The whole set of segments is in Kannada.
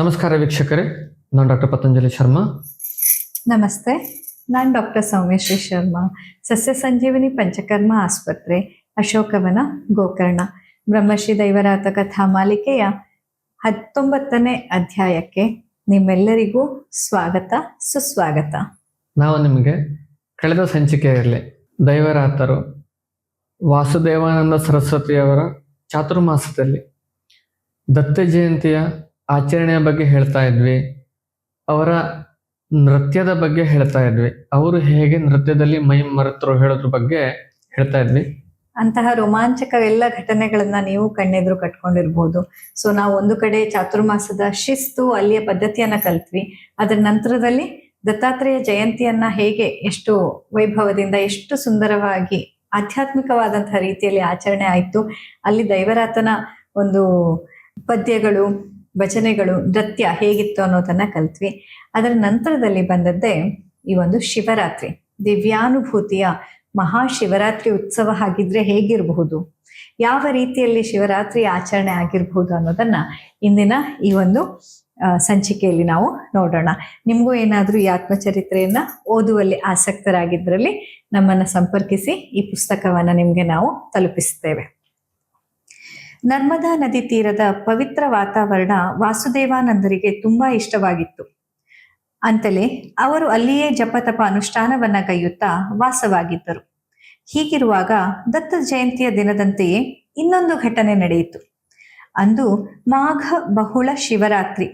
ನಮಸ್ಕಾರ ವೀಕ್ಷಕರೇ. ನಾನು ಡಾಕ್ಟರ್ ಪತಂಜಲಿ ಶರ್ಮಾ. ನಮಸ್ತೆ. ನಾನು ಡಾಕ್ಟರ್ ಸೌಮ್ಯಶ್ರೀ ಶರ್ಮಾ ಸಸ್ಯ ಸಂಜೀವಿನಿ ಪಂಚಕರ್ಮ ಆಸ್ಪತ್ರೆ ಅಶೋಕವನ ಗೋಕರ್ಣ. ಬ್ರಹ್ಮಶ್ರೀ ದೈವರಾತ ಕಥಾ ಮಾಲಿಕೆಯ ಹತ್ತೊಂಬತ್ತನೇ ಅಧ್ಯಾಯಕ್ಕೆ ನಿಮ್ಮೆಲ್ಲರಿಗೂ ಸ್ವಾಗತ ಸುಸ್ವಾಗತ. ನಾವು ನಿಮಗೆ ಕಳೆದ ಸಂಚಿಕೆಯಲ್ಲಿ ದೈವರಾತರು ವಾಸುದೇವಾನಂದ ಸರಸ್ವತಿಯವರ ಚಾತುರ್ಮಾಸದಲ್ಲಿ ದತ್ತ ಜಯಂತಿಯ ಆಚರಣೆಯ ಬಗ್ಗೆ ಹೇಳ್ತಾ ಇದ್ವಿ, ಅವರ ನೃತ್ಯದ ಬಗ್ಗೆ ಹೇಳ್ತಾ ಇದ್ವಿ, ಅವರು ಹೇಗೆ ನೃತ್ಯದಲ್ಲಿ ಮೈ ಮರೆತರು ಹೇಳೋದ್ರ ಬಗ್ಗೆ ಹೇಳ್ತಾ ಇದ್ವಿ. ಅಂತಹ ರೋಮಾಂಚಕ ಎಲ್ಲ ಘಟನೆಗಳನ್ನ ನೀವು ಕಣ್ಣೆದುರು ಕಟ್ಕೊಂಡಿರ್ಬೋದು. ಸೊ ನಾವು ಒಂದು ಕಡೆ ಚಾತುರ್ಮಾಸದ ಶಿಸ್ತು, ಅಲ್ಲಿಯ ಪದ್ಧತಿಯನ್ನ ಕಲ್ತ್ವಿ, ಅದರ ನಂತರದಲ್ಲಿ ದತ್ತಾತ್ರೇಯ ಜಯಂತಿಯನ್ನ ಹೇಗೆ, ಎಷ್ಟು ವೈಭವದಿಂದ, ಎಷ್ಟು ಸುಂದರವಾಗಿ, ಆಧ್ಯಾತ್ಮಿಕವಾದಂತಹ ರೀತಿಯಲ್ಲಿ ಆಚರಣೆ ಆಯಿತು, ಅಲ್ಲಿ ದೈವರಾತನ ಒಂದು ಪದ್ಯಗಳು ಭಜನೆಗಳು ನೃತ್ಯ ಹೇಗಿತ್ತು ಅನ್ನೋದನ್ನ ಕಲ್ತ್ವಿ. ಅದರ ನಂತರದಲ್ಲಿ ಬಂದದ್ದೇ ಈ ಒಂದು ಶಿವರಾತ್ರಿ. ದಿವ್ಯಾನುಭೂತಿಯ ಮಹಾಶಿವರಾತ್ರಿ ಉತ್ಸವ ಆಗಿದ್ರೆ ಹೇಗಿರಬಹುದು? ಯಾವ ರೀತಿಯಲ್ಲಿ ಶಿವರಾತ್ರಿ ಆಚರಣೆ ಆಗಿರಬಹುದು ಅನ್ನೋದನ್ನ ಇಂದಿನ ಈ ಒಂದು ಸಂಚಿಕೆಯಲ್ಲಿ ನಾವು ನೋಡೋಣ. ನಿಮಗೂ ಏನಾದರೂ ಈ ಆತ್ಮಚರಿತ್ರೆಯನ್ನ ಓದುವಲ್ಲಿ ಆಸಕ್ತರಾಗಿದ್ರಲ್ಲಿ ನಮ್ಮನ್ನು ಸಂಪರ್ಕಿಸಿ ಈ ಪುಸ್ತಕವನ್ನು ನಿಮಗೆ ನಾವು ತಲುಪಿಸ್ತೇವೆ. ನರ್ಮದಾ ನದಿ ತೀರದ ಪವಿತ್ರ ವಾತಾವರಣ ವಾಸುದೇವಾನಂದರಿಗೆ ತುಂಬಾ ಇಷ್ಟವಾಗಿತ್ತು. ಅಂತಲೇ ಅವರು ಅಲ್ಲಿಯೇ ಜಪತಪ ಅನುಷ್ಠಾನವನ್ನ ಕೈಯುತ್ತಾ ವಾಸವಾಗಿದ್ದರು. ಹೀಗಿರುವಾಗ ದತ್ತ ಜಯಂತಿಯ ದಿನದಂತೆಯೇ ಇನ್ನೊಂದು ಘಟನೆ ನಡೆಯಿತು. ಅಂದು ಮಾಘ ಬಹುಳ ಶಿವರಾತ್ರಿ.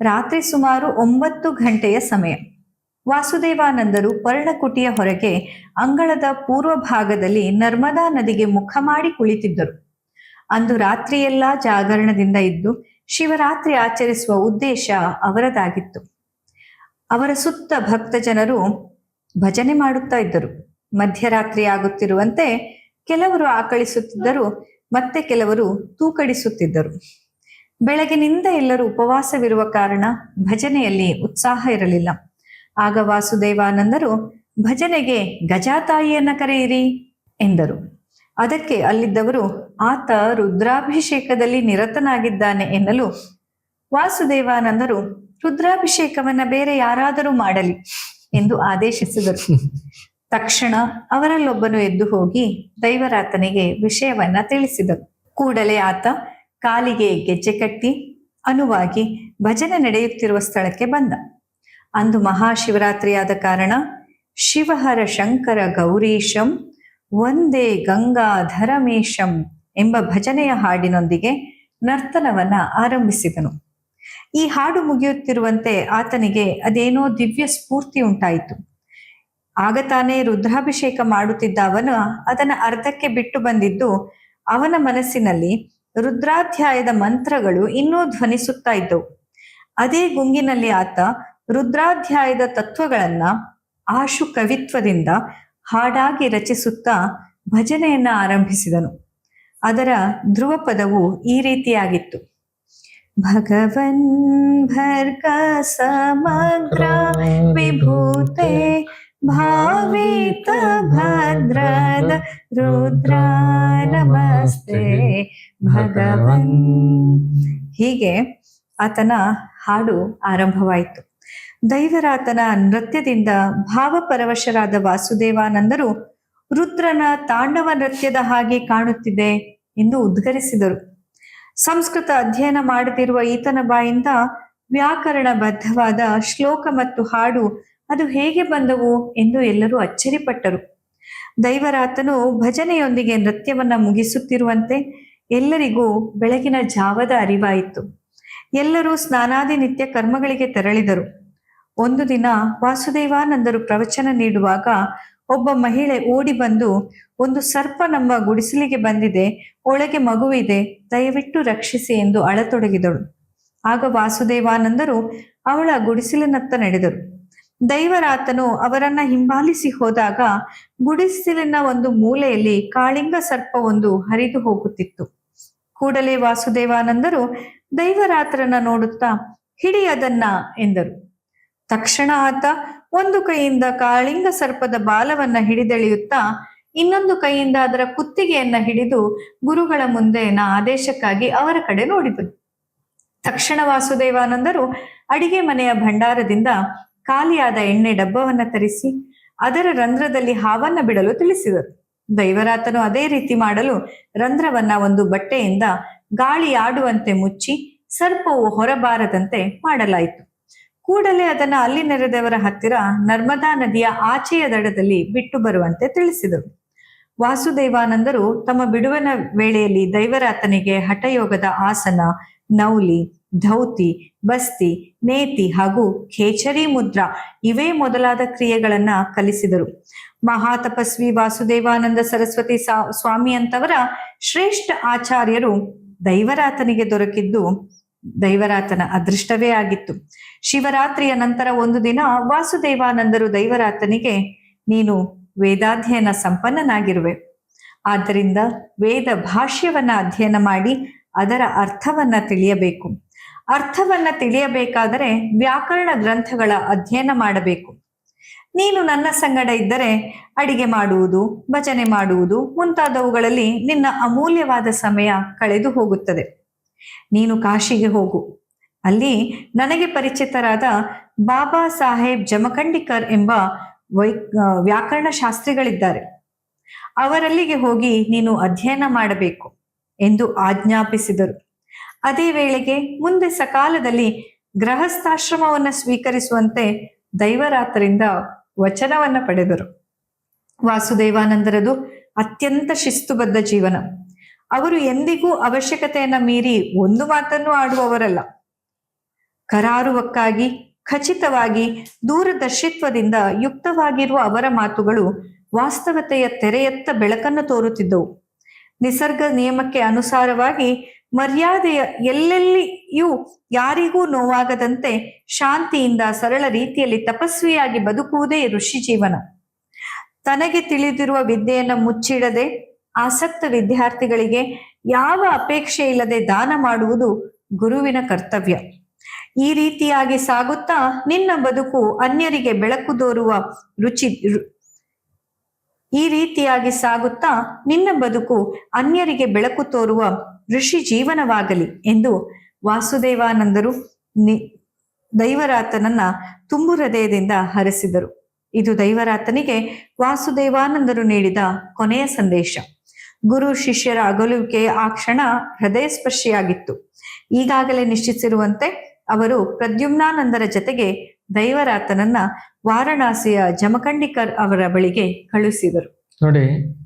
ರಾತ್ರಿ ಸುಮಾರು ಒಂಬತ್ತು ಗಂಟೆಯ ಸಮಯ. ವಾಸುದೇವಾನಂದರು ಪರ್ಣಕುಟಿಯ ಹೊರಗೆ ಅಂಗಳದ ಪೂರ್ವ ಭಾಗದಲ್ಲಿ ನರ್ಮದಾ ನದಿಗೆ ಮುಖ ಮಾಡಿ ಕುಳಿತಿದ್ದರು. ಅಂದು ರಾತ್ರಿಯೆಲ್ಲ ಜಾಗರಣದಿಂದ ಇದ್ದು ಶಿವರಾತ್ರಿ ಆಚರಿಸುವ ಉದ್ದೇಶ ಅವರದಾಗಿತ್ತು. ಅವರ ಸುತ್ತ ಭಕ್ತ ಜನರು ಭಜನೆ ಮಾಡುತ್ತಾ ಇದ್ದರು. ಮಧ್ಯರಾತ್ರಿ ಆಗುತ್ತಿರುವಂತೆ ಕೆಲವರು ಆಕಳಿಸುತ್ತಿದ್ದರು, ಮತ್ತೆ ಕೆಲವರು ತೂಕಡಿಸುತ್ತಿದ್ದರು. ಬೆಳಗಿನಿಂದ ಎಲ್ಲರೂ ಉಪವಾಸವಿರುವ ಕಾರಣ ಭಜನೆಯಲ್ಲಿ ಉತ್ಸಾಹ ಇರಲಿಲ್ಲ. ಆಗ ವಾಸುದೇವಾನಂದರು, ಭಜನೆಗೆ ಗಜಾತಾಯಿಯನ್ನ ಕರೆಯಿರಿ ಎಂದರು. ಅದಕ್ಕೆ ಅಲ್ಲಿದ್ದವರು, ಆತ ರುದ್ರಾಭಿಷೇಕದಲ್ಲಿ ನಿರತನಾಗಿದ್ದಾನೆ ಎನ್ನಲು ವಾಸುದೇವಾನಂದರು, ರುದ್ರಾಭಿಷೇಕವನ್ನ ಬೇರೆ ಯಾರಾದರೂ ಮಾಡಲಿ ಎಂದು ಆದೇಶಿಸಿದರು. ತಕ್ಷಣ ಅವರಲ್ಲೊಬ್ಬನು ಎದ್ದು ಹೋಗಿ ದೈವರಾತನಿಗೆ ವಿಷಯವನ್ನ ತಿಳಿಸಿದರು ಕೂಡಲೇ ಆತ ಕಾಲಿಗೆ ಗೆಜ್ಜೆ ಕಟ್ಟಿ ಅನುವಾಗಿ ಭಜನೆ ನಡೆಯುತ್ತಿರುವ ಸ್ಥಳಕ್ಕೆ ಬಂದ. ಅಂದು ಮಹಾಶಿವರಾತ್ರಿಯಾದ ಕಾರಣ ಶಿವಹರ ಶಂಕರ ಗೌರೀಶಂ ಒಂದೇ ಗಂಗಾಧರಮೇಶಂ ಎಂಬ ಭಜನೆಯ ಹಾಡಿನೊಂದಿಗೆ ನರ್ತನವನ್ನ ಆರಂಭಿಸಿದನು. ಈ ಹಾಡು ಮುಗಿಯುತ್ತಿರುವಂತೆ ಆತನಿಗೆ ಅದೇನೋ ದಿವ್ಯ ಸ್ಫೂರ್ತಿ ಉಂಟಾಯಿತು. ಆಗ ತಾನೇ ರುದ್ರಾಭಿಷೇಕ ಮಾಡುತ್ತಿದ್ದ ಅವನು ಅದನ್ನ ಅರ್ಧಕ್ಕೆ ಬಿಟ್ಟು ಬಂದಿದ್ದು ಅವನ ಮನಸ್ಸಿನಲ್ಲಿ ರುದ್ರಾಧ್ಯಾಯದ ಮಂತ್ರಗಳು ಇನ್ನೂ ಧ್ವನಿಸುತ್ತಾ ಇದ್ದವು. ಅದೇ ಗುಂಗಿನಲ್ಲಿ ಆತ ರುದ್ರಾಧ್ಯಾಯದ ತತ್ವಗಳನ್ನ ಆಶು ಕವಿತ್ವದಿಂದ ಹಾಡಾಗಿ ರಚಿಸುತ್ತಾ ಭಜನೆಯನ್ನ ಆರಂಭಿಸಿದನು. ಅದರ ಧ್ರುವ ಪದವು ಈ ರೀತಿಯಾಗಿತ್ತು. ಭಗವನ್ ಭರ್ಗ ಸಮಗ್ರ ವಿಭೂತೆ ಭಾವಿತ ಭದ್ರದ ರುದ್ರ ನಮಸ್ತೆ ಭಗವನ್. ಹೀಗೆ ಆತನ ಹಾಡು ಆರಂಭವಾಯಿತು. ದೈವರಾತನ ನೃತ್ಯದಿಂದ ಭಾವಪರವಶರಾದ ವಾಸುದೇವಾನಂದರು ರುದ್ರನ ತಾಂಡವ ನೃತ್ಯದ ಹಾಗೆ ಕಾಣುತ್ತಿದೆ ಎಂದು ಉದ್ಗರಿಸಿದರು. ಸಂಸ್ಕೃತ ಅಧ್ಯಯನ ಮಾಡದಿರುವ ಈತನ ಬಾಯಿಂದ ವ್ಯಾಕರಣ ಬದ್ಧವಾದ ಶ್ಲೋಕ ಮತ್ತು ಹಾಡು ಅದು ಹೇಗೆ ಬಂದವು ಎಂದು ಎಲ್ಲರೂ ಅಚ್ಚರಿಪಟ್ಟರು. ದೈವರಾತನು ಭಜನೆಯೊಂದಿಗೆ ನೃತ್ಯವನ್ನ ಮುಗಿಸುತ್ತಿರುವಂತೆ ಎಲ್ಲರಿಗೂ ಬೆಳಗಿನ ಜಾವದ ಅರಿವಾಯಿತು. ಎಲ್ಲರೂ ಸ್ನಾನಾದಿ ನಿತ್ಯ ಕರ್ಮಗಳಿಗೆ ತೆರಳಿದರು. ಒಂದು ದಿನ ವಾಸುದೇವಾನಂದರು ಪ್ರವಚನ ನೀಡುವಾಗ ಒಬ್ಬ ಮಹಿಳೆ ಓಡಿ ಬಂದು, ಒಂದು ಸರ್ಪ ನಮ್ಮ ಗುಡಿಸಲಿಗೆ ಬಂದಿದೆ, ಒಳಗೆ ಮಗುವಿದೆ, ದಯವಿಟ್ಟು ರಕ್ಷಿಸಿ ಎಂದು ಅಳತೊಡಗಿದಳು. ಆಗ ವಾಸುದೇವಾನಂದರು ಅವಳ ಗುಡಿಸಲಿನತ್ತ ನಡೆದರು. ದೈವರಾತನು ಅವರನ್ನ ಹಿಂಬಾಲಿಸಿ ಹೋದಾಗ ಗುಡಿಸಲಿನ ಒಂದು ಮೂಲೆಯಲ್ಲಿ ಕಾಳಿಂಗ ಸರ್ಪವೊಂದು ಹರಿದು ಹೋಗುತ್ತಿತ್ತು. ಕೂಡಲೇ ವಾಸುದೇವಾನಂದರು ದೈವರಾತ್ರನ ನೋಡುತ್ತಾ, ಹಿಡಿಯದನ್ನ ಎಂದರು. ತಕ್ಷಣ ಆತ ಒಂದು ಕೈಯಿಂದ ಕಾಳಿಂಗ ಸರ್ಪದ ಬಾಲವನ್ನ ಹಿಡಿದೆಳೆಯುತ್ತಾ, ಇನ್ನೊಂದು ಕೈಯಿಂದ ಅದರ ಕುತ್ತಿಗೆಯನ್ನ ಹಿಡಿದು ಗುರುಗಳ ಮುಂದೆ ನ ಆದೇಶಕ್ಕಾಗಿ ಅವರ ಕಡೆ ನೋಡಿದನು. ತಕ್ಷಣ ವಾಸುದೇವಾನಂದರು ಅಡಿಗೆ ಮನೆಯ ಭಂಡಾರದಿಂದ ಖಾಲಿಯಾದ ಎಣ್ಣೆ ಡಬ್ಬವನ್ನ ತರಿಸಿ, ಅದರ ರಂಧ್ರದಲ್ಲಿ ಹಾವನ್ನ ಬಿಡಲು ತಿಳಿಸಿದರು. ದೈವರಾತನು ಅದೇ ರೀತಿ ಮಾಡಲು ರಂಧ್ರವನ್ನ ಒಂದು ಬಟ್ಟೆಯಿಂದ ಗಾಳಿ ಆಡುವಂತೆ ಮುಚ್ಚಿ ಸರ್ಪವು ಹೊರಬಾರದಂತೆ ಮಾಡಲಾಯಿತು. ಕೂಡಲೇ ಅದನ್ನ ಅಲ್ಲಿ ನೆರೆದವರ ಹತ್ತಿರ ನರ್ಮದಾ ನದಿಯ ಆಚೆಯ ದಡದಲ್ಲಿ ಬಿಟ್ಟು ಬರುವಂತೆ ತಿಳಿಸಿದರು. ವಾಸುದೇವಾನಂದರು ತಮ್ಮ ಬಿಡುವಿನ ವೇಳೆಯಲ್ಲಿ ದೈವರಾತನಿಗೆ ಹಠಯೋಗದ ಆಸನ, ನೌಲಿ, ಧೌತಿ, ಬಸ್ತಿ, ನೇತಿ ಹಾಗೂ ಖೇಚರಿ ಮುದ್ರಾ ಇವೇ ಮೊದಲಾದ ಕ್ರಿಯೆಗಳನ್ನ ಕಲಿಸಿದರು. ಮಹಾತಪಸ್ವಿ ವಾಸುದೇವಾನಂದ ಸರಸ್ವತಿ ಸ್ವಾಮಿ ಅಂತವರ ಶ್ರೇಷ್ಠ ಆಚಾರ್ಯರು ದೈವರಾತನಿಗೆ ದೊರಕಿದ್ದು ದೈವರಾತನ ಅದೃಷ್ಟವೇ ಆಗಿತ್ತು. ಶಿವರಾತ್ರಿಯ ನಂತರ ಒಂದು ದಿನ ವಾಸುದೇವಾನಂದರು ದೈವರಾತನಿಗೆ, ನೀನು ವೇದಾಧ್ಯಯನ ಸಂಪನ್ನನಾಗಿರುವೆ. ಆದ್ದರಿಂದ ವೇದ ಭಾಷ್ಯವನ್ನ ಅಧ್ಯಯನ ಮಾಡಿ ಅದರ ಅರ್ಥವನ್ನ ತಿಳಿಯಬೇಕು. ಅರ್ಥವನ್ನ ತಿಳಿಯಬೇಕಾದರೆ ವ್ಯಾಕರಣ ಗ್ರಂಥಗಳ ಅಧ್ಯಯನ ಮಾಡಬೇಕು. ನೀನು ನನ್ನ ಸಂಗಡ ಇದ್ದರೆ ಅಡಿಗೆ ಮಾಡುವುದು, ಭಜನೆ ಮಾಡುವುದು ಮುಂತಾದವುಗಳಲ್ಲಿ ನಿನ್ನ ಅಮೂಲ್ಯವಾದ ಸಮಯ ಕಳೆದು ಹೋಗುತ್ತದೆ. ನೀನು ಕಾಶಿಗೆ ಹೋಗು. ಅಲ್ಲಿ ನನಗೆ ಪರಿಚಿತರಾದ ಬಾಬಾ ಸಾಹೇಬ್ ಜಮಖಂಡಿಕರ್ ಎಂಬ ವೈ ವ್ಯಾಕರಣ ಶಾಸ್ತ್ರಿಗಳಿದ್ದಾರೆ. ಅವರಲ್ಲಿಗೆ ಹೋಗಿ ನೀನು ಅಧ್ಯಯನ ಮಾಡಬೇಕು ಎಂದು ಆಜ್ಞಾಪಿಸಿದರು. ಅದೇ ವೇಳೆಗೆ ಮುಂದೆ ಸಕಾಲದಲ್ಲಿ ಗೃಹಸ್ಥಾಶ್ರಮವನ್ನು ಸ್ವೀಕರಿಸುವಂತೆ ದೈವರಾತರಿಂದ ವಚನವನ್ನ ಪಡೆದರು. ವಾಸುದೇವಾನಂದರದು ಅತ್ಯಂತ ಶಿಸ್ತುಬದ್ಧ ಜೀವನ. ಅವರು ಎಂದಿಗೂ ಅವಶ್ಯಕತೆಯನ್ನ ಮೀರಿ ಒಂದು ಮಾತನ್ನು ಆಡುವವರಲ್ಲ. ಕರಾರುವಕ್ಕಾಗಿ, ಖಚಿತವಾಗಿ, ದೂರದರ್ಶಿತ್ವದಿಂದ ಯುಕ್ತವಾಗಿರುವ ಅವರ ಮಾತುಗಳು ವಾಸ್ತವತೆಯ ತೆರೆಯತ್ತ ಬೆಳಕನ್ನು ತೋರುತ್ತಿದ್ದವು. ನಿಸರ್ಗ ನಿಯಮಕ್ಕೆ ಅನುಸಾರವಾಗಿ ಮರ್ಯಾದೆಯ ಎಲ್ಲೆಲ್ಲಿಯೂ ಯಾರಿಗೂ ನೋವಾಗದಂತೆ ಶಾಂತಿಯಿಂದ ಸರಳ ರೀತಿಯಲ್ಲಿ ತಪಸ್ವಿಯಾಗಿ ಬದುಕುವುದೇ ಋಷಿ ಜೀವನ. ತನಗೆ ತಿಳಿದಿರುವ ವಿದ್ಯೆಯನ್ನು ಮುಚ್ಚಿಡದೆ ಆಸಕ್ತ ವಿದ್ಯಾರ್ಥಿಗಳಿಗೆ ಯಾವ ಅಪೇಕ್ಷೆ ಇಲ್ಲದೆ ದಾನ ಮಾಡುವುದು ಗುರುವಿನ ಕರ್ತವ್ಯ. ಈ ರೀತಿಯಾಗಿ ಸಾಗುತ್ತಾ ನಿನ್ನ ಬದುಕು ಅನ್ಯರಿಗೆ ಬೆಳಕು ತೋರುವ ರುಚಿ ಈ ರೀತಿಯಾಗಿ ಸಾಗುತ್ತಾ ನಿನ್ನ ಬದುಕು ಅನ್ಯರಿಗೆ ಬೆಳಕು ತೋರುವ ಋಷಿ ಜೀವನವಾಗಲಿ ಎಂದು ವಾಸುದೇವಾನಂದರು ನಿ ದೈವರಾತನನ್ನ ತುಂಬು ಹೃದಯದಿಂದ ಹರಿಸಿದರು. ಇದು ದೈವರಾತನಿಗೆ ವಾಸುದೇವಾನಂದರು ನೀಡಿದ ಕೊನೆಯ ಸಂದೇಶ. ಗುರು ಶಿಷ್ಯರ ಅಗಲುವಿಕೆ ಆ ಕ್ಷಣ ಹೃದಯ ಸ್ಪರ್ಶಿಯಾಗಿತ್ತು ಈಗಾಗಲೇ ನಿಶ್ಚಿಸಿರುವಂತೆ ಅವರು ಪ್ರದ್ಯುಮ್ನಾನಂದರ ಜತೆಗೆ ದೈವರಾತನನ್ನ ವಾರಣಾಸಿಯ ಜಮಖಂಡಿಕರ್ ಅವರ ಬಳಿಗೆ ಕಳುಹಿಸಿದರು. ನೋಡಿ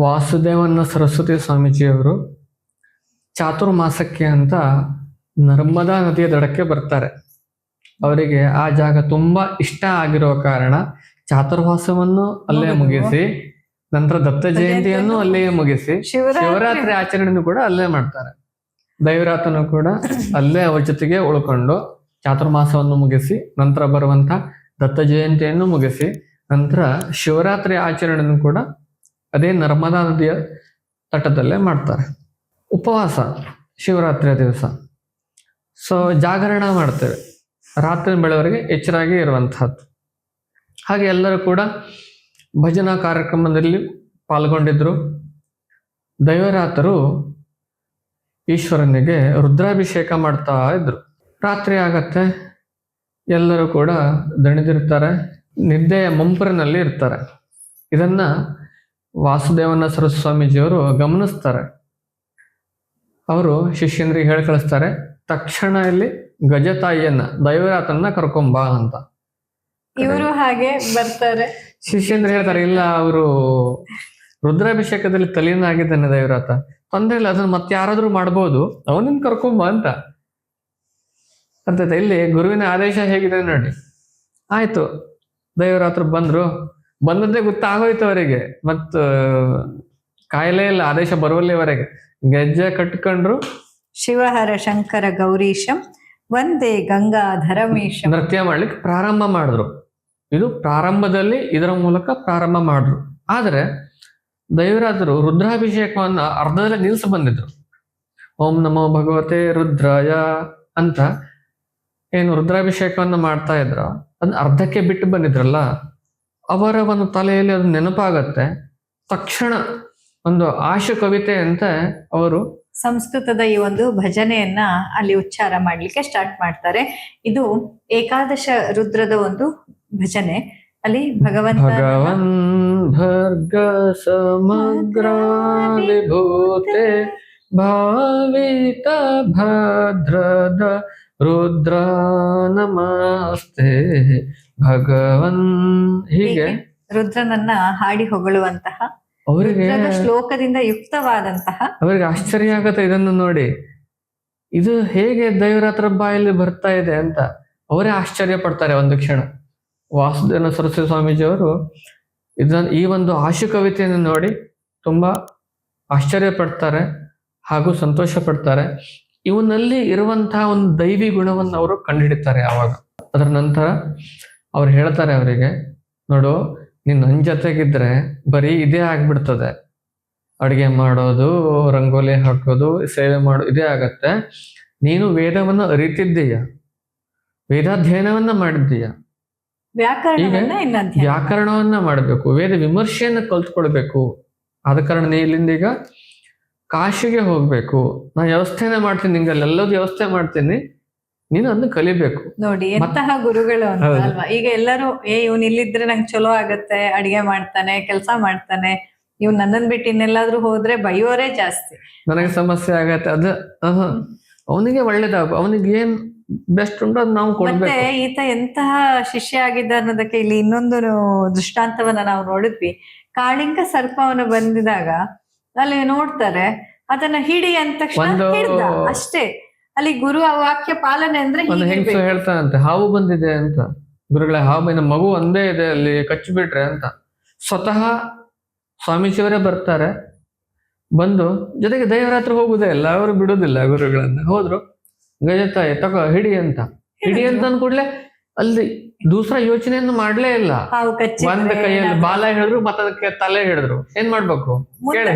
ವಾಸುದೇವನ ಸರಸ್ವತಿ ಸ್ವಾಮೀಜಿಯವರು ಚಾತುರ್ಮಾಸಕ್ಕೆ ಅಂತ ನರ್ಮದಾ ನದಿಯ ದಡಕ್ಕೆ ಬರ್ತಾರೆ. ಅವರಿಗೆ ಆ ಜಾಗ ತುಂಬಾ ಇಷ್ಟ ಆಗಿರೋ ಕಾರಣ ಚಾತುರ್ವಾಸವನ್ನು ಅಲ್ಲೇ ಮುಗಿಸಿ ನಂತರ ದತ್ತ ಜಯಂತಿಯನ್ನು ಅಲ್ಲೇ ಮುಗಿಸಿ ಶಿವರಾತ್ರಿ. ಆಚರಣೆಯನ್ನು ಕೂಡ ಅಲ್ಲೇ ಮಾಡ್ತಾರೆ. ದೈವರಾತನು ಕೂಡ ಅಲ್ಲೇ ಅವರ ಜೊತೆಗೆ ಉಳ್ಕೊಂಡು ಚಾತುರ್ಮಾಸವನ್ನು ಮುಗಿಸಿ ನಂತರ ಬರುವಂತ ದತ್ತ ಜಯಂತಿಯನ್ನು ಮುಗಿಸಿ ನಂತರ ಶಿವರಾತ್ರಿ ಆಚರಣೆಯನ್ನು ಕೂಡ ಅದೇ ನರ್ಮದಾ ನದಿಯ ತಟದಲ್ಲೇ ಮಾಡ್ತಾರೆ. ಉಪವಾಸ ಶಿವರಾತ್ರಿಯ ದಿವಸ. ಸೊ ಜಾಗರಣ ಮಾಡ್ತೇವೆ. ರಾತ್ರಿ ಬೆಳವರೆಗೆ ಎಚ್ಚರಾಗಿ ಇರುವಂತಹದ್ದು. ಹಾಗೆ ಎಲ್ಲರೂ ಕೂಡ ಭಜನಾ ಕಾರ್ಯಕ್ರಮದಲ್ಲಿ ಪಾಲ್ಗೊಂಡಿದ್ದರು ದೈವರಾತರು ಈಶ್ವರನಿಗೆ ರುದ್ರಾಭಿಷೇಕ ಮಾಡ್ತಾ ಇದ್ರು. ರಾತ್ರಿ ಆಗತ್ತೆ, ಎಲ್ಲರೂ ಕೂಡ ದಣಿದಿರ್ತಾರೆ, ನಿದ್ದೆಯ ಮಂಪರಿನಲ್ಲಿ ಇರ್ತಾರೆ. ಇದನ್ನ ವಾಸುದೇವನ ಸರಸ್ವಾಮೀಜಿಯವರು ಗಮನಿಸ್ತಾರೆ. ಅವರು ಶಿಷ್ಯಂದ್ರಿಗೆ ಹೇಳಿ ಕಳಿಸ್ತಾರೆ ತಕ್ಷಣ ಇಲ್ಲಿ ಗಜತಾಯಿಯನ್ನ ದೈವರಾತನ್ನ ಕರ್ಕೊಂಬಾ ಅಂತ. ಇವರು ಹಾಗೆ ಬರ್ತಾರೆ. ಶಿಷ್ಯಂದ್ರೆ ಹೇಳ್ತಾರೆ ಇಲ್ಲ ಅವರು ರುದ್ರಾಭಿಷೇಕದಲ್ಲಿ ತಲೀನ ಆಗಿದ್ದಾನೆ ದೈವರಾತ. ತೊಂದ್ರೆ ಇಲ್ಲ ಅದನ್ನ ಮತ್ತೆ ಯಾರಾದ್ರೂ ಮಾಡ್ಬೋದು ಅವನನ್ನ ಕರ್ಕೊಂಬ ಅಂತ. ಅಂತ ಇಲ್ಲಿ ಗುರುವಿನ ಆದೇಶ ಹೇಗಿದೆ ನೋಡಿ. ಆಯ್ತು ದೈವರಾತ್ರ ಬಂದ್ರು. ಬಂದದ್ದೇ ಗೊತ್ತಾಗೋಯ್ತು ಅವರಿಗೆ ಮತ್ತ ಕಾಯಿಲೆ ಇಲ್ಲ ಆದೇಶ ಬರುವಲ್ಲಿವರೆಗೆ ಗೆಜ್ಜೆ ಕಟ್ಕೊಂಡ್ರು. ಶಿವಹರ ಶಂಕರ ಗೌರೀಶಂ ವಂದೇ ಗಂಗಾಧರಮೇಶ ನೃತ್ಯ ಮಾಡ್ಲಿಕ್ಕೆ ಪ್ರಾರಂಭ ಮಾಡಿದ್ರು. ಇದು ಪ್ರಾರಂಭದಲ್ಲಿ ಇದರ ಮೂಲಕ ಪ್ರಾರಂಭ ಮಾಡಿದ್ರು ಆದರೆ ದೈವರಾದರು ರುದ್ರಾಭಿಷೇಕವನ್ನ ಅರ್ಧದಲ್ಲೇ ನಿಲ್ಸಿ ಬಂದಿದ್ರು. ಓಂ ನಮೋ ಭಗವತೆ ರುದ್ರಾಯ ಅಂತ ಏನು ರುದ್ರಾಭಿಷೇಕವನ್ನ ಮಾಡ್ತಾ ಇದ್ರು. ಅದನ್ನ ಅರ್ಧಕ್ಕೆ ಬಿಟ್ಟು ಬಂದಿದ್ರಲ್ಲ ಅವರ ಒಂದು ತಲೆಯಲ್ಲಿ ಅದು ನೆನಪಾಗತ್ತೆ. ತಕ್ಷಣ ಒಂದು ಆಶು ಕವಿತೆ ಅಂತ ಅವರು ಸಂಸ್ಕೃತದ ಈ ಒಂದು ಭಜನೆಯನ್ನ ಅಲ್ಲಿ ಉಚ್ಚಾರ ಮಾಡ್ಲಿಕ್ಕೆ ಸ್ಟಾರ್ಟ್ ಮಾಡ್ತಾರೆ. ಇದು ಏಕಾದಶ ರುದ್ರದ ಒಂದು ಭಜನೆ ಅಲ್ಲಿ ಭಗವಂತ ಭಗವನ್ ಭರ್ಗ ಸಮಗ್ರ ವಿಭೂತೆ ಭಾವಿತ ಭದ್ರದ ರುದ್ರ ನಮಸ್ತೆ. ಭಗವನ್ ಹೀಗೆ ರುದ್ರನನ್ನ ಹಾಡಿ ಹೊಗಳುವಂತಹ ಅವರಿಗೆ ಶ್ಲೋಕದಿಂದ ಯುಕ್ತವಾದಂತಹ. ಅವರಿಗೆ ಆಶ್ಚರ್ಯ ಆಗತ್ತೆ ಇದನ್ನು ನೋಡಿ. ಇದು ಹೇಗೆ ದೈವರಾತ್ರ ಬಾಯಲ್ಲಿ ಬರ್ತಾ ಇದೆ ಅಂತ. ಅವರೇ ಆಶ್ಚರ್ಯ ಪಡ್ತಾರೆ ಒಂದು ಕ್ಷಣ. ವಾಸುದೇವ ಸರಸ್ವತಿ ಸ್ವಾಮೀಜಿಯವರು ಇದನ್ನ ಈ ಒಂದು ಆಶು ಕವಿತೆಯನ್ನು ನೋಡಿ ತುಂಬಾ ಆಶ್ಚರ್ಯ ಪಡ್ತಾರೆ ಹಾಗೂ ಸಂತೋಷ ಪಡ್ತಾರೆ. ಇವನಲ್ಲಿ ಇರುವಂತಹ ಒಂದು ದೈವಿ ಗುಣವನ್ನು ಅವರು ಕಂಡುಹಿಡಿತಾರೆ ಆವಾಗ. ಅದರ ನಂತರ ಅವ್ರು ಹೇಳ್ತಾರೆ ಅವರಿಗೆ, ನೋಡು ನೀನ್ ನನ್ನ ಜೊತೆಗಿದ್ರೆ ಬರೀ ಇದೇ ಆಗ್ಬಿಡ್ತದೆ. ಅಡುಗೆ ಮಾಡೋದು, ರಂಗೋಲಿ ಹಾಕೋದು, ಸೇವೆ ಮಾಡೋ, ಇದೇ ಆಗತ್ತೆ. ನೀನು ವೇದವನ್ನು ಅರಿತಿದ್ದೀಯ? ವೇದಾಧ್ಯಯನವನ್ನ ಮಾಡಿದ್ದೀಯ? ಅಧ್ಯಯನ ವ್ಯಾಕರಣವನ್ನ ಮಾಡಬೇಕು. ವೇದ ವಿಮರ್ಶೆಯನ್ನ ಕಲ್ತ್ಕೊಳ್ಬೇಕು. ಆದ ಕಾರಣ ಇಲ್ಲಿಂದ ಈಗ ಕಾಶಿಗೆ ಹೋಗ್ಬೇಕು. ನಾ ವ್ಯವಸ್ಥೆನ ಮಾಡ್ತೀನಿ ನಿಂಗೆ ಎಲ್ಲದ ವ್ಯವಸ್ಥೆ ಮಾಡ್ತೀನಿ. ನೀನು ಅದನ್ನ ಕಲಿಬೇಕು. ನೋಡಿ ಎಂತಹ ಗುರುಗಳು ಅಲ್ವಾ? ಈಗ ಎಲ್ಲರೂ ಏ ಇವ್ನ್ ಇಲ್ಲಿದ್ರೆ ನಂಗೆ ಚಲೋ ಆಗತ್ತೆ ಅಡಿಗೆ ಮಾಡ್ತಾನೆ ಕೆಲಸ ಮಾಡ್ತಾನೆ. ಇವ್ ನನ್ನನ್ ಬಿಟ್ಟು ಇನ್ನೆಲ್ಲಾದ್ರೂ ಹೋದ್ರೆ ಬೈಯೋರೇ ಜಾಸ್ತಿ. ನನಗೆ ಸಮಸ್ಯೆ ಆಗತ್ತೆ. ಅದ ಅವನಿಗೆ ಒಳ್ಳೇದಾಗ ಅವನಿಗೆ ಏನ್ ಬೆಸ್ಟ್ ಉಂಟು ಅದು ನಾವು ಮತ್ತೆ ಕೊಡ್ಬೇಕು ಈತ ಎಂತಹ ಶಿಷ್ಯ ಆಗಿದ್ದ ಅನ್ನೋದಕ್ಕೆ ಇಲ್ಲಿ ಇನ್ನೊಂದು ದೃಷ್ಟಾಂತವನ್ನ ನಾವು ನೋಡಿದ್ವಿ. ಕಾಳಿಂಗ ಸರ್ಪವನ್ನ ಬಂದಿದಾಗ ಅಲ್ಲಿ ನೋಡ್ತಾರೆ ಅದನ್ನ ಹಿಡಿ ಅಂತ ತಕ್ಷಣ ಒಂದು- ಹಿಡ್ದ. ಅಷ್ಟೇ. ಅಲ್ಲಿ ಗುರು ಆ ವಾಕ್ಯ ಪಾಲನೆ ಅಂದ್ರೆ ಒಂದು ಹೆಂಗಸು. ಹೇಳ್ತಾನಂತೆ ಹಾವು ಬಂದಿದೆ ಅಂತ. ಗುರುಗಳ ಹಾವು ಬಂದ ಮಗು ಒಂದೇ ಇದೆ ಅಲ್ಲಿ ಕಚ್ಚಿ ಬಿಟ್ರೆ ಅಂತ. ಸ್ವತಃ ಸ್ವಾಮೀಜಿಯವರೇ ಬರ್ತಾರೆ ಬಂದು ಜೊತೆಗೆ ದೇವರ ಹತ್ರ ಹೋಗುದೇ ಇಲ್ಲ ಅವರು ಬಿಡುದಿಲ್ಲ ಗುರುಗಳನ್ನ. ಹೋದ್ರು. ಗಜತಾಯಿ ತಗೋ ಹಿಡಿ ಅಂತ. ಹಿಡಿ ಅಂತ ಅಂದ್ಕೂಡ್ಲೆ ಅಲ್ಲಿ ದೂಸರ ಯೋಚನೆಯನ್ನು ಮಾಡ್ಲೇ ಇಲ್ಲ. ಒಂದ್ ಕೈಯಲ್ಲಿ ಬಾಲ ಹೇಳಿದ್ರು ಮತ್ತದಕ್ಕೆ ತಲೆ ಹಿಡಿದ್ರು. ಏನ್ ಮಾಡ್ಬೇಕು?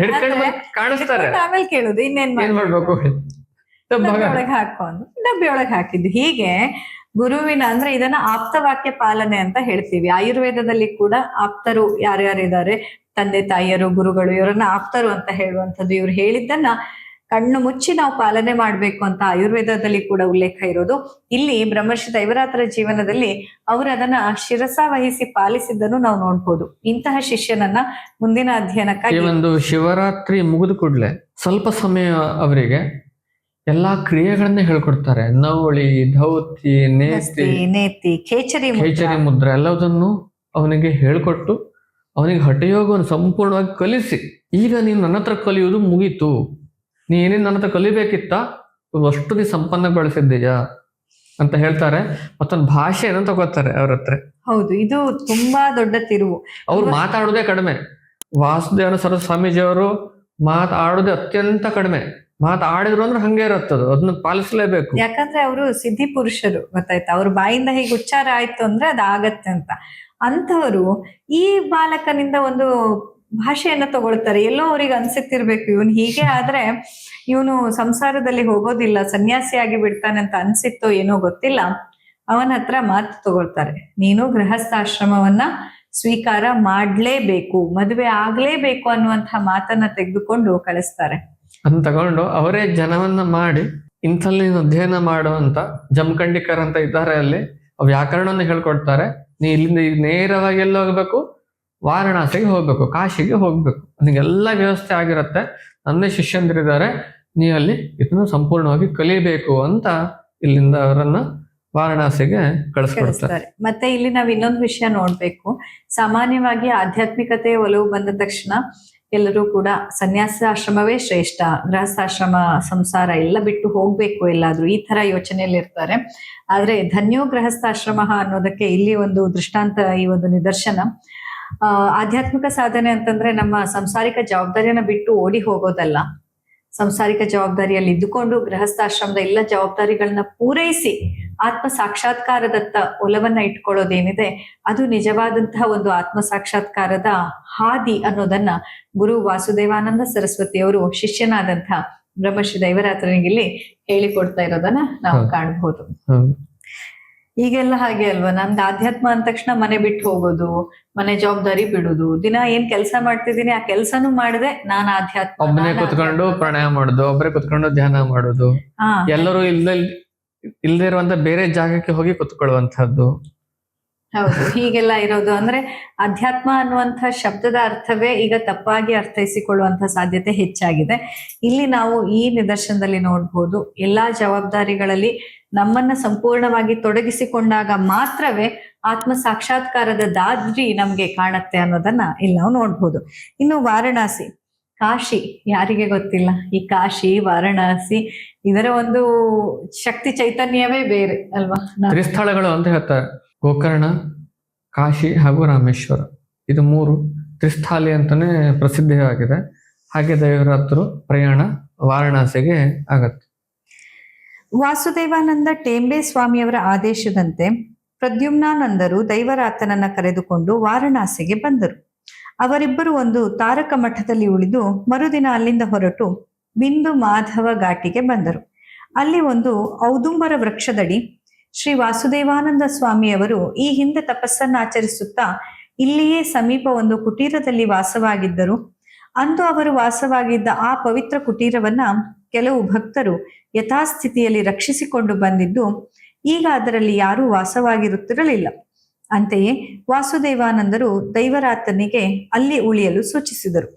ಹಿಡ್ಕೊಂಡು ಕಾಣಿಸ್ತಾರೆ. ಆಮೇಲೆ ಕೇಳುದು ಇನ್ನೇನ್ ಏನ್ ಮಾಡ್ಬೇಕು? ಡಬ್ಬಿಯೊಳಗೆ ಡಬ್ಬಿ ಹಾಕೊಂಡು ಡಬ್ಬಿ ಒಳಗೆ ಹಾಕಿದ್ದು. ಹೀಗೆ ಗುರುವಿನ ಅಂದ್ರೆ ಇದನ್ನ ಆಪ್ತವಾಕ್ಯ ಪಾಲನೆ ಅಂತ ಹೇಳ್ತೀವಿ. ಆಯುರ್ವೇದದಲ್ಲಿ ಕೂಡ ಆಪ್ತರು ಯಾರ್ಯಾರಿದ್ದಾರೆ? ತಂದೆ ತಾಯಿಯರು ಗುರುಗಳು ಇವರನ್ನ ಆಪ್ತರು ಅಂತ ಹೇಳುವಂಥದ್ದು. ಇವ್ರು ಹೇಳಿದ್ದನ್ನ ಕಣ್ಣು ಮುಚ್ಚಿ ನಾವು ಪಾಲನೆ ಮಾಡಬೇಕು ಅಂತ ಆಯುರ್ವೇದದಲ್ಲಿ ಕೂಡ ಉಲ್ಲೇಖ ಇರೋದು. ಇಲ್ಲಿ ಬ್ರಹ್ಮರ್ಷಿ ದೈವರಾತ್ರ ಜೀವನದಲ್ಲಿ ಅವರು ಅದನ್ನ ಶಿರಸ ವಹಿಸಿ ಪಾಲಿಸಿದ್ದನ್ನು ನಾವು ನೋಡ್ಬೋದು. ಇಂತಹ ಶಿಷ್ಯನನ್ನ ಮುಂದಿನ ಅಧ್ಯಯನಕ್ಕಾಗಿ ಒಂದು ಶಿವರಾತ್ರಿ ಮುಗಿದ ಕೂಡ್ಲೆ ಸ್ವಲ್ಪ ಸಮಯ ಅವರಿಗೆ ಎಲ್ಲಾ ಕ್ರಿಯೆಗಳನ್ನ ಹೇಳ್ಕೊಡ್ತಾರೆ. ನವಳಿ ಧೌತಿ ನೇತಿ ನೇತಿ ಖೇಚರಿ. ಖೇಚರಿ ಮುದ್ರ ಎಲ್ಲದನ್ನು ಅವನಿಗೆ ಹೇಳ್ಕೊಟ್ಟು ಅವನಿಗೆ ಹಠಯೋಗವನ್ನು ಸಂಪೂರ್ಣವಾಗಿ ಕಲಿಸಿ. ಈಗ ನೀನು ನನ್ನ ಹತ್ರ ಕಲಿಯುವುದು ಮುಗೀತು. ನೀ ಏನೇನು ನನ್ನ ಹತ್ರ ಕಲಿಬೇಕಿತ್ತ? ಅಷ್ಟು ನೀ ಸಂಪನ್ನಗೊಳಿಸಿದ್ದೀಯಾ ಅಂತ ಹೇಳ್ತಾರೆ. ಮತ್ತೊಂದು ಭಾಷೆಯನ್ನು ತಗೋತಾರೆ ಅವ್ರ ಹತ್ರ? ಹೌದು ಇದು ತುಂಬಾ ದೊಡ್ಡ ತಿರುವು. ಅವ್ರು ಮಾತಾಡೋದೇ ಕಡಿಮೆ. ವಾಸುದೇವನ ಸರಸ್ವ ಸ್ವಾಮೀಜಿ ಅವರು ಮಾತಾಡೋದೇ ಅತ್ಯಂತ ಕಡಿಮೆ. ಮಾತಾಡಿದ್ರು ಅಂದ್ರೆ ಹಂಗೆ ಇರತ್ತದು ಅದನ್ನ ಪಾಲಿಸಲೇಬೇಕು. ಯಾಕಂದ್ರೆ ಅವರು ಸಿದ್ಧಿ ಪುರುಷರು ಗೊತ್ತಾಯ್ತಾ? ಅವ್ರ ಬಾಯಿಂದ ಹೀಗೆ ಉಚ್ಚಾರ ಆಯ್ತು ಅಂದ್ರೆ ಅದಾಗತ್ತೆ ಅಂತ. ಅಂತವರು ಈ ಬಾಲಕನಿಂದ ಒಂದು ಭಾಷೆಯನ್ನ ತಗೊಳ್ತಾರೆ. ಎಲ್ಲೋ ಅವ್ರಿಗೆ ಅನ್ಸಿತ್ತಿರ್ಬೇಕು ಇವನು ಹೀಗೆ ಆದ್ರೆ ಇವನು ಸಂಸಾರದಲ್ಲಿ ಹೋಗೋದಿಲ್ಲ ಸನ್ಯಾಸಿಯಾಗಿ ಬಿಡ್ತಾನೆ ಅಂತ ಅನ್ಸಿತ್ತೋ ಏನೋ ಗೊತ್ತಿಲ್ಲ. ಅವನ ಹತ್ರ ಮಾತು ತಗೊಳ್ತಾರೆ. ನೀನು ಗೃಹಸ್ಥಾಶ್ರಮವನ್ನ ಸ್ವೀಕಾರ ಮಾಡ್ಲೇಬೇಕು, ಮದುವೆ ಆಗ್ಲೇಬೇಕು ಅನ್ನುವಂತಹ ಮಾತನ್ನ ತೆಗೆದುಕೊಂಡು ಕಳಿಸ್ತಾರೆ. ಅದನ್ನ ತಗೊಂಡು ಅವರೇ ಜನವನ್ನ ಮಾಡಿ ಇಂಥಲ್ಲಿ ಅಧ್ಯಯನ ಮಾಡುವಂತ ಜಮಖಂಡಿಕರ್ ಅಂತ ಇದ್ದಾರೆ ಅಲ್ಲಿ ವ್ಯಾಕರಣವನ್ನು ಹೇಳ್ಕೊಡ್ತಾರೆ. ನೀ ಇಲ್ಲಿಂದ ನೇರವಾಗಿ ಎಲ್ಲಿ ಹೋಗ್ಬೇಕು? ವಾರಣಾಸಿಗೆ ಹೋಗ್ಬೇಕು, ಕಾಶಿಗೆ ಹೋಗ್ಬೇಕು. ನಿಮಗೆಲ್ಲ ವ್ಯವಸ್ಥೆ ಆಗಿರುತ್ತೆ. ನನ್ನೇ ಶಿಷ್ಯಂದಿರಿದ್ದಾರೆ. ನೀವು ಅಲ್ಲಿ ಇದನ್ನು ಸಂಪೂರ್ಣವಾಗಿ ಕಲಿಬೇಕು ಅಂತ ಇಲ್ಲಿಂದ ಅವರನ್ನ ವಾರಣಾಸಿಗೆ ಕಳಿಸ್ಕೊಡ್ತಾರೆ. ಮತ್ತೆ ಇಲ್ಲಿ ನಾವ್ ಇನ್ನೊಂದು ವಿಷಯ ನೋಡ್ಬೇಕು. ಸಾಮಾನ್ಯವಾಗಿ ಆಧ್ಯಾತ್ಮಿಕತೆ ಒಲವು ಬಂದ ತಕ್ಷಣ ಎಲ್ಲರೂ ಕೂಡ ಸನ್ಯಾಸಾಶ್ರಮವೇ ಶ್ರೇಷ್ಠ, ಗೃಹಸ್ಥಾಶ್ರಮ ಸಂಸಾರ ಎಲ್ಲ ಬಿಟ್ಟು ಹೋಗ್ಬೇಕು ಎಲ್ಲಾದ್ರೂ. ಈ ತರ ಯೋಚನೆಯಲ್ಲಿ ಇರ್ತಾರೆ. ಆದ್ರೆ ಧನ್ಯೋ ಗೃಹಸ್ಥಾಶ್ರಮ ಅನ್ನೋದಕ್ಕೆ ಇಲ್ಲಿ ಒಂದು ದೃಷ್ಟಾಂತ, ಈ ಒಂದು ನಿದರ್ಶನ. ಆಧ್ಯಾತ್ಮಿಕ ಸಾಧನೆ ಅಂತಂದ್ರೆ ನಮ್ಮ ಸಂಸಾರಿಕ ಜವಾಬ್ದಾರಿಯನ್ನ ಬಿಟ್ಟು ಓಡಿ ಹೋಗೋದಲ್ಲ ಸಂಸಾರಿಕ ಜವಾಬ್ದಾರಿಯಲ್ಲಿ ಇದ್ದುಕೊಂಡು ಗೃಹಸ್ಥಾಶ್ರಮದ ಎಲ್ಲ ಜವಾಬ್ದಾರಿಗಳನ್ನ ಪೂರೈಸಿ ಆತ್ಮ ಸಾಕ್ಷಾತ್ಕಾರದತ್ತ ಒಲವನ್ನ ಇಟ್ಕೊಳ್ಳೋದೇನಿದೆ ಅದು ನಿಜವಾದಂತಹ ಒಂದು ಆತ್ಮ ಸಾಕ್ಷಾತ್ಕಾರದ ಹಾದಿ ಅನ್ನೋದನ್ನ ಗುರು ವಾಸುದೇವಾನಂದ ಸರಸ್ವತಿಯವರು ಶಿಷ್ಯನಾದಂತಹ ಬ್ರಹ್ಮಶ್ರೀ ದೈವರಾತ್ರನಿಗೆ ಇಲ್ಲಿ ಹೇಳಿಕೊಡ್ತಾ ಇರೋದನ್ನ ನಾವು ಹೌದು. ಕಾಣಬಹುದು ಹೌದು. ಈಗೆಲ್ಲ ಹಾಗೆ ಅಲ್ವಾ? ನಮ್ದು ಆಧ್ಯಾತ್ಮ ಅಂದ ತಕ್ಷಣ ಮನೆ ಬಿಟ್ಟು ಹೋಗೋದು ಮನೆ ಜವಾಬ್ದಾರಿ ಬಿಡುದು. ದಿನ ಏನ್ ಕೆಲಸ ಮಾಡ್ತಿದ್ದೀನಿ ಆ ಕೆಲಸನೂ ಮಾಡಿದೆ ನಾನು ಆಧ್ಯಾತ್ಮ ಒಬ್ಬನೇ ಕುತ್ಕೊಂಡು. ಪ್ರಾಣಾಯಾಮ ಮಾಡೋದು ಒಬ್ಬರೇ ಕುತ್ಕೊಂಡು ಧ್ಯಾನ ಮಾಡೋದು. ಎಲ್ಲರೂ ಇಲ್ದ ಇಲ್ದೇ ಇರುವಂತ ಬೇರೆ ಜಾಗಕ್ಕೆ ಹೋಗಿ ಕುತ್ಕೊಳ್ಳುವಂತಹದ್ದು. ಹೌದು. ಹೀಗೆಲ್ಲ ಇರೋದು ಅಂದ್ರೆ ಅಧ್ಯಾತ್ಮ ಅನ್ನುವಂಥ ಶಬ್ದದ ಅರ್ಥವೇ ಈಗ ತಪ್ಪಾಗಿ ಅರ್ಥೈಸಿಕೊಳ್ಳುವಂತ ಸಾಧ್ಯತೆ ಹೆಚ್ಚಾಗಿದೆ. ಇಲ್ಲಿ ನಾವು ಈ ನಿದರ್ಶನದಲ್ಲಿ ನೋಡ್ಬೋದು, ಎಲ್ಲಾ ಜವಾಬ್ದಾರಿಗಳಲ್ಲಿ ನಮ್ಮನ್ನ ಸಂಪೂರ್ಣವಾಗಿ ತೊಡಗಿಸಿಕೊಂಡಾಗ ಮಾತ್ರವೇ ಆತ್ಮ ಸಾಕ್ಷಾತ್ಕಾರದ ದಾದ್ರಿ ನಮ್ಗೆ ಕಾಣತ್ತೆ ಅನ್ನೋದನ್ನ ಇಲ್ಲಿ ನಾವು ನೋಡ್ಬೋದು. ಇನ್ನು ವಾರಣಾಸಿ, ಕಾಶಿ ಯಾರಿಗೆ ಗೊತ್ತಿಲ್ಲ? ಈ ಕಾಶಿ, ವಾರಣಾಸಿ ಇದರ ಒಂದು ಶಕ್ತಿ ಚೈತನ್ಯವೇ ಬೇರೆ ಅಲ್ವಾ? ಸ್ಥಳಗಳು ಅಂತ ಹೇಳ್ತಾರೆ. ಗೋಕರ್ಣ, ಕಾಶಿ ಹಾಗೂ ರಾಮೇಶ್ವರ. ಇದು ಮೂರು ತ್ರಿಸ್ಥಾಲಿ ಅಂತಾನೆ ಪ್ರಸಿದ್ಧವಾಗಿದೆ ಹಾಗೆ ದೇವರಾತ್ರು ಪ್ರಯಾಣ ವಾರಣಾಸಿಗೆ ಆಗತ್ತೆ. ವಾಸುದೇವಾನಂದ ಟೇಂಬೆ ಸ್ವಾಮಿಯವರ ಆದೇಶದಂತೆ ಪ್ರದ್ಯುಮ್ನಾನಂದರು ದೈವರಾತನನ್ನ ಕರೆದುಕೊಂಡು ವಾರಣಾಸಿಗೆ ಬಂದರು. ಅವರಿಬ್ಬರು ಒಂದು ತಾರಕ ಮಠದಲ್ಲಿ ಉಳಿದು ಮರುದಿನ ಅಲ್ಲಿಂದ ಹೊರಟು ಬಿಂದು ಮಾಧವ ಘಾಟಿಗೆ ಬಂದರು. ಅಲ್ಲಿ ಒಂದು ಔದುಂಬರ ವೃಕ್ಷದಡಿ ಶ್ರೀ ವಾಸುದೇವಾನಂದ ಸ್ವಾಮಿಯವರು ಈ ಹಿಂದೆ ತಪಸ್ಸನ್ನು ಆಚರಿಸುತ್ತಾ ಇಲ್ಲಿಯೇ ಸಮೀಪ ಒಂದು ಕುಟೀರದಲ್ಲಿ ವಾಸವಾಗಿದ್ದರು. ಅಂದು ಅವರು ವಾಸವಾಗಿದ್ದ ಆ ಪವಿತ್ರ ಕುಟೀರವನ್ನ ಕೆಲವು ಭಕ್ತರು ಯಥಾಸ್ಥಿತಿಯಲ್ಲಿ ರಕ್ಷಿಸಿಕೊಂಡು ಬಂದಿದ್ದು, ಈಗ ಅದರಲ್ಲಿ ಯಾರೂ ವಾಸವಾಗಿರುತ್ತಿರಲಿಲ್ಲ. ಅಂತೆಯೇ ವಾಸುದೇವಾನಂದರು ದೈವರಾತನಿಗೆ ಅಲ್ಲಿ ಉಳಿಯಲು ಸೂಚಿಸಿದರು.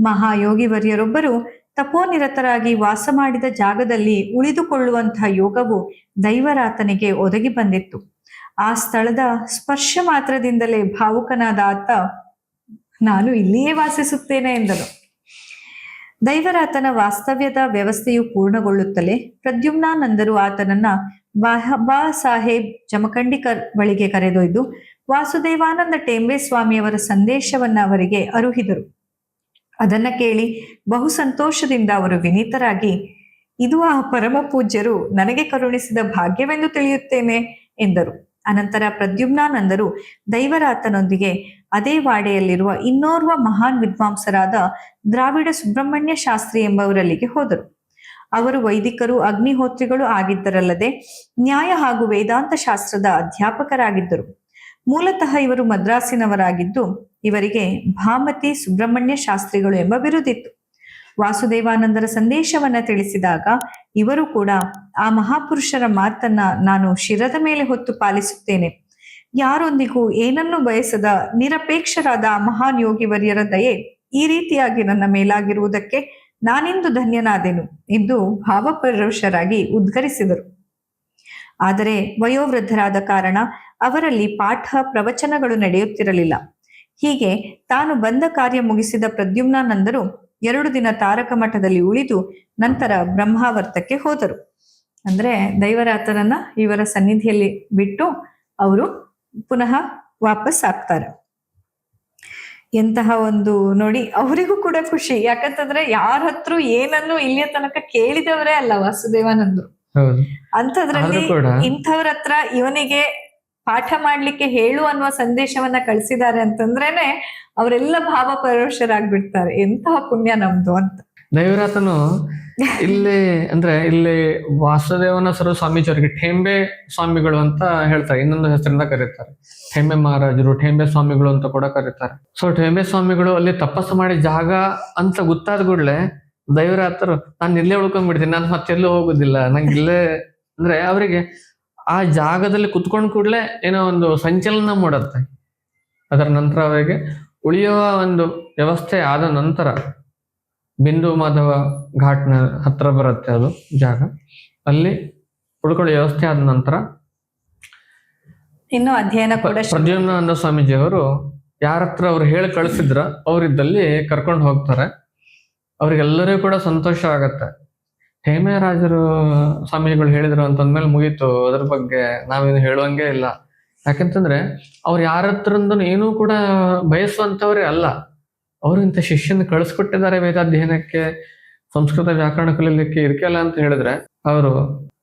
ಮಹಾಯೋಗಿವರ್ಯರೊಬ್ಬರು ತಪೋನಿರತರಾಗಿ ವಾಸ ಮಾಡಿದ ಜಾಗದಲ್ಲಿ ಉಳಿದುಕೊಳ್ಳುವಂತಹ ಯೋಗವು ದೈವರಾತನಿಗೆ ಒದಗಿ ಬಂದಿತ್ತು. ಆ ಸ್ಥಳದ ಸ್ಪರ್ಶ ಮಾತ್ರದಿಂದಲೇ ಭಾವುಕನಾದ ಆತ ನಾನು ಇಲ್ಲಿಯೇ ವಾಸಿಸುತ್ತೇನೆ ಎಂದನು. ದೈವರಾತನ ವಾಸ್ತವ್ಯದ ವ್ಯವಸ್ಥೆಯು ಪೂರ್ಣಗೊಳ್ಳುತ್ತಲೇ ಪ್ರದ್ಯುಮ್ನಾನಂದರು ಆತನನ್ನ ಬಾಬಾ ಸಾಹೇಬ್ ಜಮಖಂಡಿಕರ್ ಬಳಿಗೆ ಕರೆದೊಯ್ದು ವಾಸುದೇವಾನಂದ ಟೇಂಬೆ ಸ್ವಾಮಿಯವರ ಸಂದೇಶವನ್ನ ಅವರಿಗೆ ಅರುಹಿದರು. ಅದನ್ನ ಕೇಳಿ ಬಹು ಸಂತೋಷದಿಂದ ಅವರು ವಿನೀತರಾಗಿ, ಇದು ಆ ಪರಮ ಪೂಜ್ಯರು ನನಗೆ ಕರುಣಿಸಿದ ಭಾಗ್ಯವೆಂದು ತಿಳಿಯುತ್ತೇನೆ ಎಂದರು. ಅನಂತರ ಪ್ರದ್ಯುಮ್ನಾನಂದರು, ದೈವರಾತನೊಂದಿಗೆ ಅದೇ ವಾಡೆಯಲ್ಲಿರುವ ಇನ್ನೋರ್ವ ಮಹಾನ್ ವಿದ್ವಾಂಸರಾದ ದ್ರಾವಿಡ ಸುಬ್ರಹ್ಮಣ್ಯ ಶಾಸ್ತ್ರಿ ಎಂಬವರಲ್ಲಿಗೆ ಹೋದರು. ಅವರು ವೈದಿಕರು, ಅಗ್ನಿಹೋತ್ರಿಗಳು ಆಗಿದ್ದರಲ್ಲದೆ ನ್ಯಾಯ ಹಾಗೂ ವೇದಾಂತ ಶಾಸ್ತ್ರದ ಅಧ್ಯಾಪಕರಾಗಿದ್ದರು. ಮೂಲತಃ ಇವರು ಮದ್ರಾಸಿನವರಾಗಿದ್ದು ಇವರಿಗೆ ಭಾಮತಿ ಸುಬ್ರಹ್ಮಣ್ಯ ಶಾಸ್ತ್ರಿಗಳು ಎಂಬ ಬಿರುದಿತ್ತು. ವಾಸುದೇವಾನಂದರ ಸಂದೇಶವನ್ನ ತಿಳಿಸಿದಾಗ ಇವರು ಕೂಡ ಆ ಮಹಾಪುರುಷರ ಮಾತನ್ನ ನಾನು ಶಿರದ ಮೇಲೆ ಹೊತ್ತು ಪಾಲಿಸುತ್ತೇನೆ. ಯಾರೊಂದಿಗೂ ಏನನ್ನೂ ಬಯಸದ ನಿರಪೇಕ್ಷರಾದ ಮಹಾನ್ ಯೋಗಿವರ್ಯರ ದಯೆ ಈ ರೀತಿಯಾಗಿ ನನ್ನ ಮೇಲಾಗಿರುವುದಕ್ಕೆ ನಾನಿಂದು ಧನ್ಯನಾದೆನು ಎಂದು ಭಾವಪರುಷರಾಗಿ ಉದ್ಗರಿಸಿದರು. ಆದರೆ ವಯೋವೃದ್ಧರಾದ ಕಾರಣ ಅವರಲ್ಲಿ ಪಾಠ ಪ್ರವಚನಗಳು ನಡೆಯುತ್ತಿರಲಿಲ್ಲ. ಹೀಗೆ ತಾನು ಬಂದ ಕಾರ್ಯ ಮುಗಿಸಿದ ಪ್ರದ್ಯುಮ್ನಾನಂದರು ಎರಡು ದಿನ ತಾರಕ ಮಠದಲ್ಲಿ ಉಳಿದು ನಂತರ ಬ್ರಹ್ಮಾವರ್ತಕ್ಕೆ ಹೋದರು. ಅಂದ್ರೆ ದೈವರಾತನನ್ನ ಇವರ ಸನ್ನಿಧಿಯಲ್ಲಿ ಬಿಟ್ಟು ಅವರು ಪುನಃ ವಾಪಸ್ ಆಗ್ತಾರೆ. ಎಂತಹ ಒಂದು ನೋಡಿ ಅವರಿಗೂ ಕೂಡ ಖುಷಿ. ಯಾಕಂತಂದ್ರೆ ಯಾರ ಹತ್ರ ಏನನ್ನು ಇಲ್ಲಿಯ ತನಕ ಕೇಳಿದವರೇ ಅಲ್ಲ ವಾಸುದೇವಾನಂದರು. ಅಂತದ್ರಲ್ಲಿ ಅಂಥದ್ರಲ್ಲಿ ಇಂಥವ್ರ ಹತ್ರ ಇವನಿಗೆ ಪಾಠ ಮಾಡ್ಲಿಕ್ಕೆ ಹೇಳು ಅನ್ನುವ ಸಂದೇಶವನ್ನ ಕಳಿಸಿದ್ದಾರೆ ಅಂತಂದ್ರೇನೆ ಅವರೆಲ್ಲ ಭಾವ ಪರವಶರಾಗ್ಬಿಡ್ತಾರೆ ಎಂತಹ ಪುಣ್ಯ ನಮ್ದು ಅಂತ. ದೈವರಾತನು ಇಲ್ಲಿ ಅಂದ್ರೆ ಇಲ್ಲಿ ವಾಸುದೇವನ ಸರ ಸ್ವಾಮೀಜಿಯವರಿಗೆ ಠೇಂಬೆ ಸ್ವಾಮಿಗಳು ಅಂತ ಹೇಳ್ತಾರೆ. ಇನ್ನೊಂದು ಹೆಸರಿಂದ ಕರೀತಾರೆ. ಠೇಂಬೆ ಮಹಾರಾಜರು, ಠೇಂಬೆ ಸ್ವಾಮಿಗಳು ಅಂತ ಕೂಡ ಕರೀತಾರೆ. ಸೊ ಠೇಂಬೆ ಸ್ವಾಮಿಗಳು ಅಲ್ಲಿ ತಪಸ್ಸು ಮಾಡಿ ಜಾಗ ಅಂತ ಗೊತ್ತಾದ ಕೂಡಲೇ ದೈವರಾತರು ನಾನು ಇಲ್ಲೇ ಉಳ್ಕೊಂಡ್ಬಿಡ್ತೀನಿ ನಾನು ಮತ್ತೆಲ್ಲೂ ಹೋಗುದಿಲ್ಲ, ನಂಗೆ ಇಲ್ಲೇ ಅಂದ್ರೆ ಅವರಿಗೆ ಆ ಜಾಗದಲ್ಲಿ ಕುತ್ಕೊಂಡ್ ಕೂಡಲೇ ಏನೋ ಒಂದು ಸಂಚಲನ ಮೂಡತ್ತೆ. ಅದರ ನಂತರ ಅವರಿಗೆ ಉಳಿಯುವ ಒಂದು ವ್ಯವಸ್ಥೆ ಆದ ನಂತರ ಬಿಂದು ಮಾಧವ ಘಾಟ್ನ ಹತ್ರ ಬರುತ್ತೆ ಅದು ಜಾಗ. ಅಲ್ಲಿ ಉಳ್ಕೊಳ್ಳೋ ವ್ಯವಸ್ಥೆ ಆದ ನಂತರ ಇನ್ನು ಅಧ್ಯಯನ ಕೂಡ ಶುರು. ಪ್ರದ್ಯುಮ್ನಾನಂದ ಸ್ವಾಮೀಜಿಯವರು ಯಾರ ಹತ್ರ ಅವ್ರು ಹೇಳಿ ಕಳಿಸಿದ್ರ ಅವರಿದ್ದಲ್ಲಿ ಕರ್ಕೊಂಡು ಹೋಗ್ತಾರೆ. ಅವ್ರಿಗೆಲ್ಲರಿಗೂ ಕೂಡ ಸಂತೋಷ ಆಗತ್ತೆ. ಹೇಮೆ ರಾಜರು ಸ್ವಾಮೀಜಿಗಳು ಹೇಳಿದ್ರು ಅಂತಂದ್ಮೇಲೆ ಮುಗೀತು. ಅದ್ರ ಬಗ್ಗೆ ನಾವೇನು ಹೇಳುವಂಗೆ ಇಲ್ಲ. ಯಾಕಂತಂದ್ರೆ ಅವ್ರು ಯಾರ ಹತ್ರಂದೂ ಏನೂ ಕೂಡ ಬಯಸುವಂತವ್ರೆ ಅಲ್ಲ. ಅವರು ಇಂಥ ಶಿಷ್ಯನ ಕಳಿಸ್ಕೊಟ್ಟಿದ್ದಾರೆ ವೇದಾಧ್ಯಯನಕ್ಕೆ ಸಂಸ್ಕೃತ ವ್ಯಾಕರಣ ಕಲೀಲಿಕ್ಕೆ ಇರ್ಕೆಲ್ಲ ಅಂತ ಹೇಳಿದ್ರೆ ಅವರು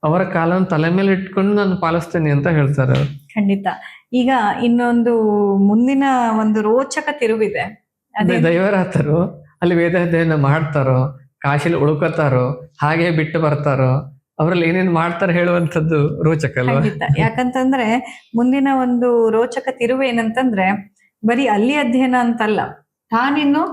ಅವರ ಕಾಲನ ತಲೆ ಮೇಲೆ ಇಟ್ಕೊಂಡು ನಾನು ಪಾಲಿಸ್ತೇನೆ ಅಂತ ಹೇಳ್ತಾರೆ ಅವ್ರು. ಖಂಡಿತ. ಈಗ ಇನ್ನೊಂದು ಮುಂದಿನ ಒಂದು ರೋಚಕ ತಿರುವಿದೆ. ದೈವರಾತರು ಅಲ್ಲಿ ವೇದಾಧ್ಯಯನ ಮಾಡ್ತಾರೋ ಕಾಶಿಲಿ ಉಳ್ಕೋತಾರೋ ಹಾಗೆ ಬಿಟ್ಟು ಬರ್ತಾರೋ ಅವರಲ್ಲಿ ಏನೇನ್ ಮಾಡ್ತಾರೆ ಹೇಳುವಂತದ್ದು ರೋಚಕ ಅಲ್ವಾ? ಯಾಕಂತಂದ್ರೆ ಮುಂದಿನ ಒಂದು ರೋಚಕ ತಿರುವು ಏನಂತಂದ್ರೆ ಬರೀ ಅಲ್ಲಿ ಅಧ್ಯಯನ ಅಂತಲ್ಲ ತಾನಿನ್ನು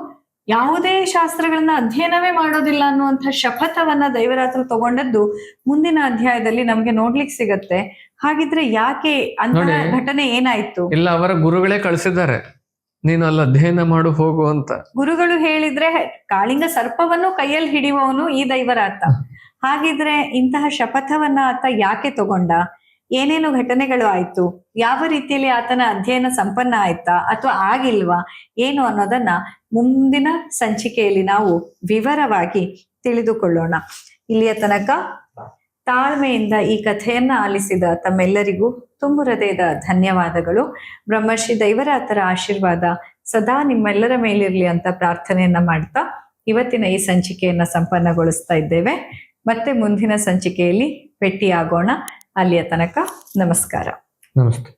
ಯಾವುದೇ ಶಾಸ್ತ್ರಗಳನ್ನ ಅಧ್ಯಯನವೇ ಮಾಡೋದಿಲ್ಲ ಅನ್ನುವಂಥ ಶಪಥವನ್ನ ದೈವರಾತ್ರು ತಗೊಂಡದ್ದು ಮುಂದಿನ ಅಧ್ಯಾಯದಲ್ಲಿ ನಮ್ಗೆ ನೋಡ್ಲಿಕ್ಕೆ ಸಿಗತ್ತೆ. ಹಾಗಿದ್ರೆ ಯಾಕೆ ಅಂತ ಘಟನೆ ಏನಾಯ್ತು? ಇಲ್ಲ ಅವರ ಗುರುಗಳೇ ಕಳಿಸಿದ್ದಾರೆ. ನೀನು ಅಲ್ಲಿ ಅಧ್ಯಯನ ಮಾಡು, ಹೋಗು ಅಂತ. ಗುರುಗಳು ಹೇಳಿದ್ರೆ ಕಾಳಿಂಗ ಸರ್ಪವನ್ನು ಕೈಯಲ್ಲಿ ಹಿಡಿಯುವವನು ಈ ದೈವರಾತ ಹಾಗಿದ್ರೆ ಇಂತಹ ಶಪಥವನ್ನ ಆತ ಯಾಕೆ ತಗೊಂಡ? ಏನೇನು ಘಟನೆಗಳು ಆಯ್ತು? ಯಾವ ರೀತಿಯಲ್ಲಿ ಆತನ ಅಧ್ಯಯನ ಸಂಪನ್ನ ಆಯ್ತಾ? ಅಥವಾ ಆಗಿಲ್ವಾ? ಏನು ಅನ್ನೋದನ್ನ ಮುಂದಿನ ಸಂಚಿಕೆಯಲ್ಲಿ ನಾವು ವಿವರವಾಗಿ ತಿಳಿದುಕೊಳ್ಳೋಣ. ಇಲ್ಲಿಯ ತನಕ ತಾಳ್ಮೆಯಿಂದ ಈ ಕಥೆಯನ್ನ ಆಲಿಸಿದ ತಮ್ಮೆಲ್ಲರಿಗೂ ತುಂಬು ಹೃದಯದ ಧನ್ಯವಾದಗಳು. ಬ್ರಹ್ಮಶ್ರೀ ದೈವರಾತರ ಆಶೀರ್ವಾದ ಸದಾ ನಿಮ್ಮೆಲ್ಲರ ಮೇಲಿರ್ಲಿ ಅಂತ ಪ್ರಾರ್ಥನೆಯನ್ನ ಮಾಡ್ತಾ ಇವತ್ತಿನ ಈ ಸಂಚಿಕೆಯನ್ನ ಸಂಪನ್ನಗೊಳಿಸ್ತಾ ಇದ್ದೇವೆ. ಮತ್ತೆ ಮುಂದಿನ ಸಂಚಿಕೆಯಲ್ಲಿ ಭೇಟಿಯಾಗೋಣ. ಅಲ್ಲಿಯ ತನಕ ನಮಸ್ಕಾರ. ನಮಸ್ತೆ.